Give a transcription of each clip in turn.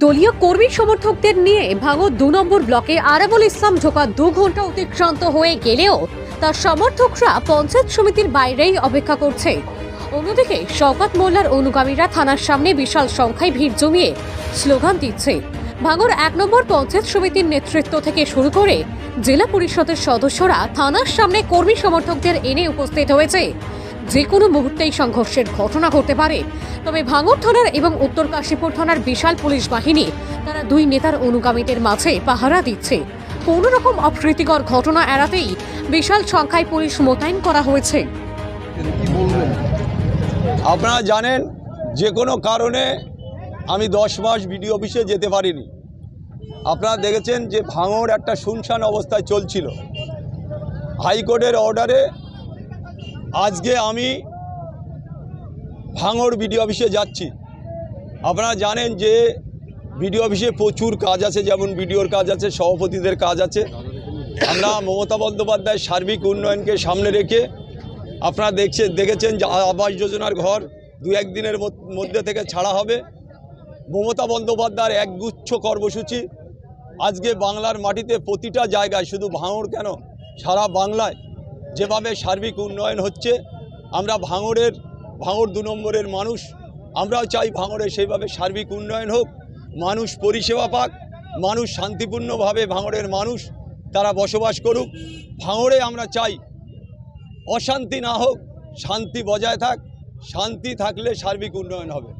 দলীয় কর্মী সমর্থকদের নিয়ে ভাঙর দু নম্বর ব্লকে আরাবুল ইসলাম ঢোকা দু ঘণ্টা অতিক্রান্ত হয়ে গেলেও তার সমর্থকরা পঞ্চায়েত সমিতির বাইরেই অপেক্ষা করছে। অন্যদিকে শওকত মোল্লার অনুগামীরা থানার সামনে বিশাল সংখ্যায় ভিড় জমিয়ে স্লোগান দিচ্ছে। ভাঙর এক নম্বর পঞ্চায়েত সমিতির নেতৃত্ব থেকে শুরু করে জেলা পরিষদের সদস্যরা থানার সামনে কর্মী সমর্থকদের এনে উপস্থিত হয়েছে। যে কোনো মুহূর্তেই সংঘর্ষের ঘটনা ঘটতে পারে। তবে ভাঙড় থানার এবং উত্তর কাশীপুর থানার বিশাল পুলিশ বাহিনী, তারা দুই নেতার অনুগামীদের মাঝে পাহারা দিচ্ছে। কোনো রকম অপ্রীতিকর ঘটনা এড়াতেই বিশাল সংখ্যায় পুলিশ মোতায়েন করা হয়েছে। আপনারা জানেন, যে কোনো কারণে আমি দশ মাস বিডিও অফিসে যেতে পারিনি। আপনারা দেখেছেন যে ভাঙড় একটা শুনশান অবস্থায় চলছিল। হাইকোর্টের অর্ডারে আজকে আমি ভাঙড় বিডিও অফিসে যাচ্ছি। আপনারা জানেন যে বিডিও অফিসে প্রচুর কাজ আছে, যেমন বিডিওর কাজ আছে, সভাপতিদের কাজ আছে। আমরা মমতা বন্দ্যোপাধ্যায়ের সার্বিক উন্নয়নকে সামনে রেখে আপনারা দেখছে, দেখেছেন যে আবাস যোজনার ঘর দু একদিনের মধ্য- মধ্যে থেকে ছাড়া হবে। মমতা বন্দ্যোপাধ্যায়ের একগুচ্ছ কর্মসূচি। আজকে বাংলার মাটিতে প্রতিটা জায়গায়, শুধু ভাঙড় কেন, সারা বাংলায় যেভাবে সার্বিক উন্নয়ন হচ্ছে, আমরা ভাঙড়ের, ভাঙড় দু নম্বরের মানুষ, আমরাও চাই ভাঙড়ে সেইভাবে সার্বিক উন্নয়ন হোক, মানুষ পরিষেবা পাক, মানুষ শান্তিপূর্ণভাবে ভাঙড়ের মানুষ তারা বসবাস করুক। ভাঙড়ে আমরা চাই অশান্তি না হোক, শান্তি বজায় থাক, শান্তি থাকলে সার্বিক উন্নয়ন হবে।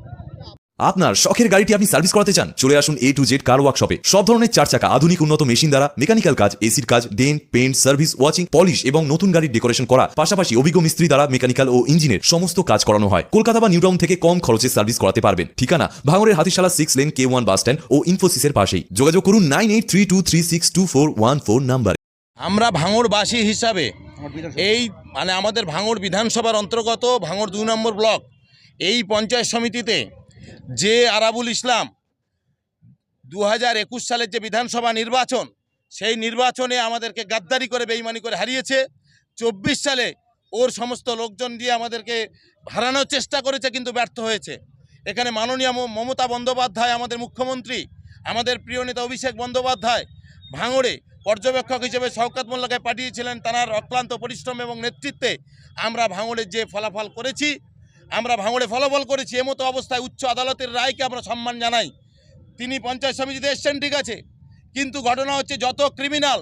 আপনার শখের গাড়িটি আপনি সার্ভিস করাতে চান, চলে আসুন এ টু জেড কার ওয়ার্কশপে সব ধরনের চার চাকা, আধুনিক, উন্নত মেশিন দ্বারা মেকানিক্যাল কাজ এসির কাজ dent paint service, washing, polish এবং নতুন গাড়ির ডেকোরেশন করা। পাশাপাশি অভিজ্ঞ মিস্ত্রি দ্বারা মেকানিক্যাল ও ইঞ্জিনের সমস্ত কাজ করানো হয়। কলকাতা বা নিউটাউন থেকে কম খরচে সার্ভিস করাতে পারবেন। ঠিকানা, ভাঙরের Hatishala six lane K one bus stand ও ইনফোসিসের পাশেই। যোগাযোগ করুন nine eight three two three six two four one four number আমরা ভাঙড়বাসী হিসাবে এই মানে আমাদের ভাঙর বিধানসভার অন্তর্গত ভাঙর দুই নম্বর ব্লক, এই পঞ্চায়েত সমিতিতে যে আরাবুল ইসলাম দু হাজার একুশ সালের যে বিধানসভা নির্বাচন, সেই নির্বাচনে আমাদেরকে গাদ্দারি করে, বেইমানি করে হারিয়েছে। চব্বিশ সালে ওর সমস্ত লোকজন দিয়ে আমাদেরকে হারানোর চেষ্টা করেছে, কিন্তু ব্যর্থ হয়েছে। এখানে মাননীয় মমতা বন্দ্যোপাধ্যায়, আমাদের মুখ্যমন্ত্রী, আমাদের প্রিয় নেতা অভিষেক বন্দ্যোপাধ্যায় ভাঙড়ে পর্যবেক্ষক হিসেবে শওকত মোল্লাকে পাঠিয়েছিলেন। তার অক্লান্ত পরিশ্রম এবং নেতৃত্বে আমরা ভাঙড়ের যে ফলাফল করেছি আমরা ভাঙড়ে ফলাফল করেছি এমতো অবস্থায় উচ্চ আদালতের রায়কে আমরা সম্মান জানাই। তিনি পঞ্চায়েত সমিতিতে এসছেন, ঠিক আছে। কিন্তু ঘটনা হচ্ছে যত ক্রিমিনাল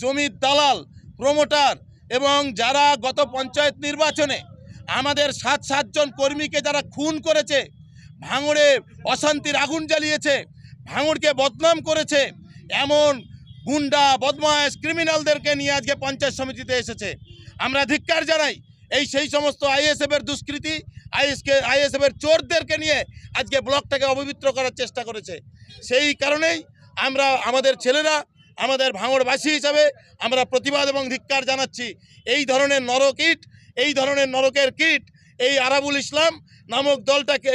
জমির দালাল প্রমোটার এবং যারা গত পঞ্চায়েত নির্বাচনে আমাদের সাত, সাতজন কর্মীকে যারা খুন করেছে, ভাঙড়ে অশান্তির আগুন জ্বালিয়েছে, ভাঙড়কে বদনাম করেছে, এমন গুন্ডা বদমাশ ক্রিমিনালদেরকে নিয়ে আজকে পঞ্চায়েত সমিতিতে এসেছে। আমরা ধিক্কার জানাই এই সেই সমস্ত আইএসএফের দুষ্কৃতি আইএসকে আইএসএফ এর চোরদেরকে নিয়ে আজকে ব্লকটাকে অপবিত্র করার চেষ্টা করেছে। সেই কারণেই আমরা, আমাদের ছেলেরা, আমাদের ভাঙড়বাসী হিসাবে আমরা প্রতিবাদ এবং ধিক্কার জানাচ্ছি। এই ধরনের নরকিট এই ধরনের নরকের কিট, এই আরাবুল ইসলাম নামক দলটাকে,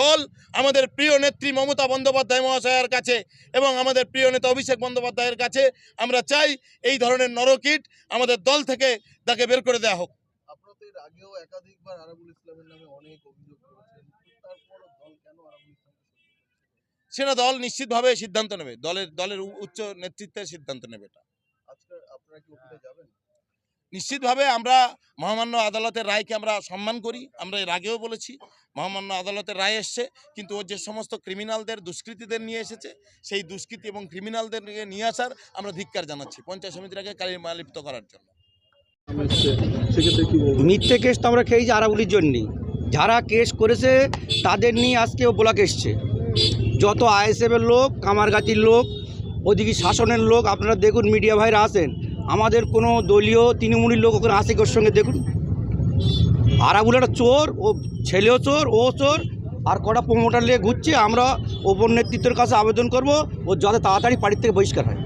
দল আমাদের প্রিয় নেত্রী মমতা বন্দ্যোপাধ্যায় মহাশয়ের কাছে এবং আমাদের প্রিয় নেতা অভিষেক বন্দ্যোপাধ্যায়ের কাছে আমরা চাই এই ধরনের নরকিট আমাদের দল থেকে তাকে বের করে দেওয়া হোক। আগেও একাধিকবার আরাবুল ইসলামের নামে অনেক অভিযোগ করেছেন তারপর দল কেন আরাবুল ইসলামকে সেটা দল নিশ্চিতভাবে সিদ্ধান্ত নেবে দলের দলের উচ্চ নেতৃত্বের সিদ্ধান্ত নেবে এটা। নিশ্চিতভাবে আমরা মহামান্য আদালতের রায়কে আমরা সম্মান করি আমরা এর আগেও বলেছি মহামান্য আদালতের রায় এসছে কিন্তু ও যে সমস্ত ক্রিমিনালদের দুষ্কৃতীদের নিয়ে এসেছে সেই দুষ্কৃতী এবং ক্রিমিনালদেরকে নিয়ে আসার আমরা ধিক্কার জানাচ্ছি পঞ্চায়েত সমিতিটাকে কালিমালিপ্ত করার জন্য। মিথ্যে কেস তো আমরা খেয়েছি আরাবুলির জন্যই। যারা কেস করেছে, তাদের নিয়ে আজকে ও ব্লক এসছে। যত আইএসএফের লোক, কামারগাতির লোক, ওদিকে শাসনের লোক, আপনারা দেখুন, মিডিয়া ভাইরা আসেন আমাদের কোনো দলীয় তৃণমূলের লোক ওখানে আসে ওর সঙ্গে দেখুন? আরাবুল একটা চোর, ও ছেলেও চোর, ও চোর, আর কটা প্রমোটার নিয়ে ঘুরছে, আমরা ওপর নেতৃত্বের কাছে আবেদন করব, ও যাতে তাড়াতাড়ি বাড়ির থেকে বহিষ্কার হয়।